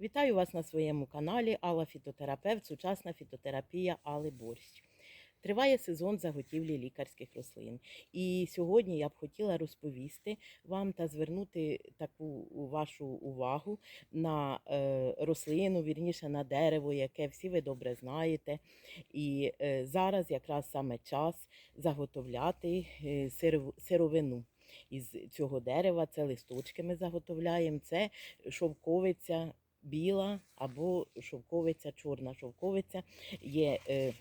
Вітаю вас на своєму каналі Алла Фітотерапевт, сучасна фітотерапія Али Борщ. Триває сезон заготівлі лікарських рослин. І сьогодні я б хотіла розповісти вам та звернути таку вашу увагу на е, рослину, вірніше на дерево, яке всі ви добре знаєте. І е, зараз якраз саме час заготовляти е, сиров- сировину. Із цього дерева це листочки ми заготовляємо, це шовковиця біла або шовковиця чорна. Шовковиця є е,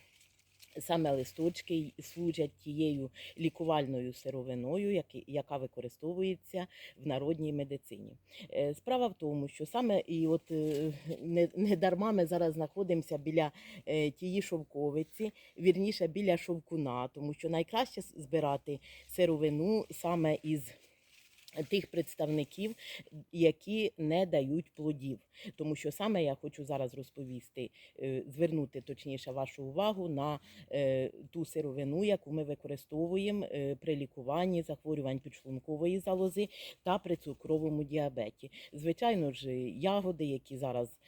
саме листочки служать тією лікувальною сировиною, яка використовується в народній медицині. Е, Справа в тому, що саме і от е, не, не дарма ми зараз знаходимося біля тієї шовковиці, вірніше біля шовкуна, тому що найкраще збирати сировину саме із тих представників, які не дають плодів. Тому що саме я хочу зараз розповісти, е, звернути точніше вашу увагу на е, ту сировину, яку ми використовуємо е, при лікуванні захворювань підшлункової залози та при цукровому діабеті. Звичайно ж, ягоди, які зараз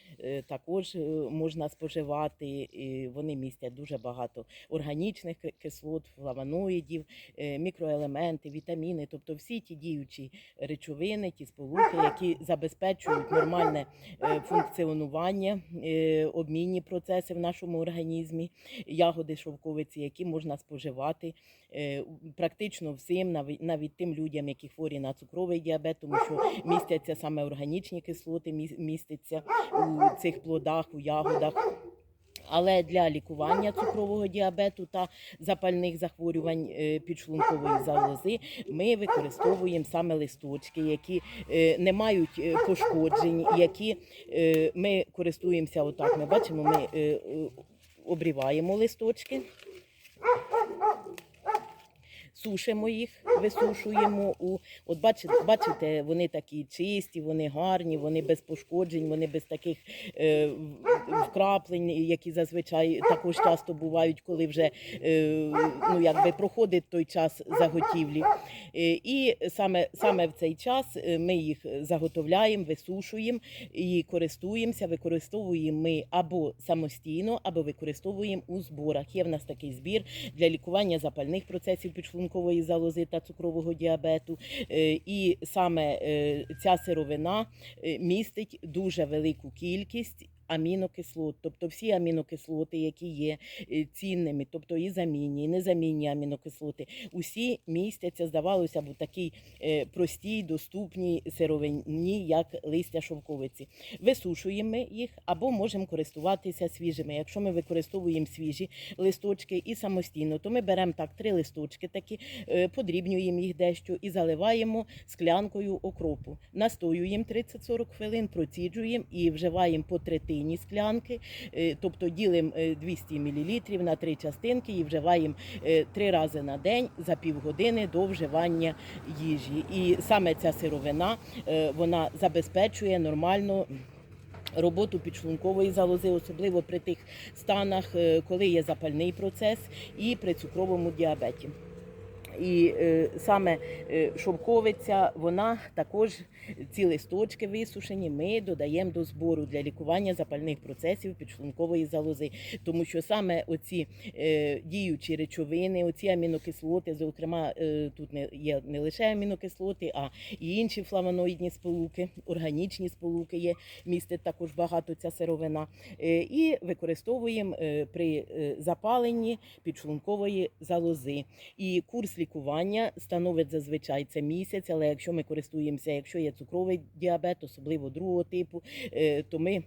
також можна споживати, вони містять дуже багато органічних кислот, флавоноїдів, мікроелементи, вітаміни, тобто всі ті діючі речовини, ті сполуки, які забезпечують нормальне е, функціонування, е, обмінні процеси в нашому організмі, ягоди шовковиці, які можна споживати е, практично всім, навіть, тим людям, які хворі на цукровий діабет, тому що містяться саме органічні кислоти, міс- містяться у цих плодах, у ягодах. Але для лікування цукрового діабету та запальних захворювань е, підшлункової залози ми використовуємо саме листочки, які е, не мають е, пошкоджень, які ми користуємося отак. Ми бачимо, ми обріваємо листочки. Сушимо їх, висушуємо у от бачите, бачите, вони такі чисті, вони гарні, вони без пошкоджень, вони без таких е, вкраплень, які зазвичай також часто бувають, коли вже е, ну якби проходить той час заготівлі. Е, і саме саме в цей час е, ми їх заготовляємо, висушуємо і користуємося. Використовуємо ми або самостійно, або використовуємо у зборах. Є в нас такий збір для лікування запальних процесів підшлункової залози та цукрового діабету. Е, І саме е, ця сировина е, містить дуже велику кількість. Амінокислот, тобто всі амінокислоти, які є е, цінними, тобто і замінні, і незамінні амінокислоти, усі містяться, здавалося б, у такій е, простій, доступній сировині, як листя шовковиці. Висушуємо їх або можемо користуватися свіжими. Якщо ми використовуємо свіжі листочки і самостійно, то ми беремо так три листочки, такі е, подрібнюємо їх дещо і заливаємо склянкою окропу. Настоюємо 30-40 хвилин, проціджуємо і вживаємо по третині склянки, е, тобто ділимо е, 200 мл на три частинки і вживаємо е, три рази на день за півгодини до вживання їжі. І саме ця сировина е, вона забезпечує нормальну. Роботу підшлункової залози, особливо при тих станах, е, коли є запальний процес, і при цукровому діабеті. І е, саме е, шовковиця, вона також ці листочки висушені. Ми додаємо до збору для лікування запальних процесів підшлункової залози, тому що саме оці е, діючі речовини, оці амінокислоти, зокрема, е, тут не є не лише амінокислоти, а і інші флавоноїдні сполуки, органічні сполуки є містить також багато ця сировина. Е, і використовуємо е, при е, запаленні підшлункової залози. І курс лікування становить зазвичай це місяць, але якщо ми користуємося, якщо є цукровий діабет, особливо другого типу, е, то ми.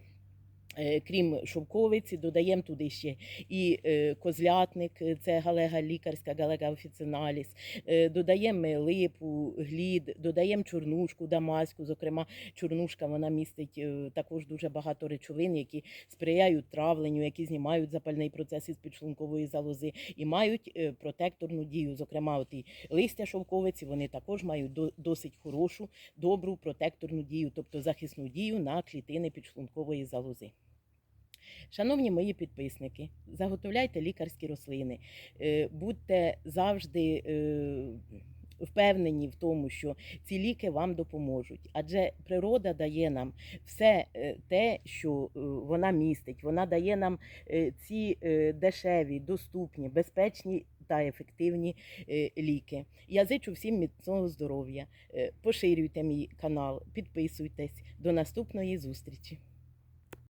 Е, Крім шовковиці, додаємо туди ще і е, козлятник, е, це галега лікарська, галега офіціналіс, додаємо липу, глід, додаємо чорнушку дамаську. Зокрема, чорнушка вона містить також дуже багато речовин, які сприяють травленню, які знімають запальний процес із підшлункової залози і мають протекторну дію. Зокрема, от і листя шовковиці вони також мають до- досить хорошу, добру протекторну дію, тобто захисну дію на клітини підшлункової залози. Шановні мої підписники, заготовляйте лікарські рослини, е, будьте завжди е, впевнені в тому, що ці ліки вам допоможуть. Адже природа дає нам все е, те, що вона містить. Вона дає нам ці дешеві, доступні, безпечні та ефективні ліки. Я зичу всім міцного здоров'я. Поширюйте мій канал, підписуйтесь. До наступної зустрічі.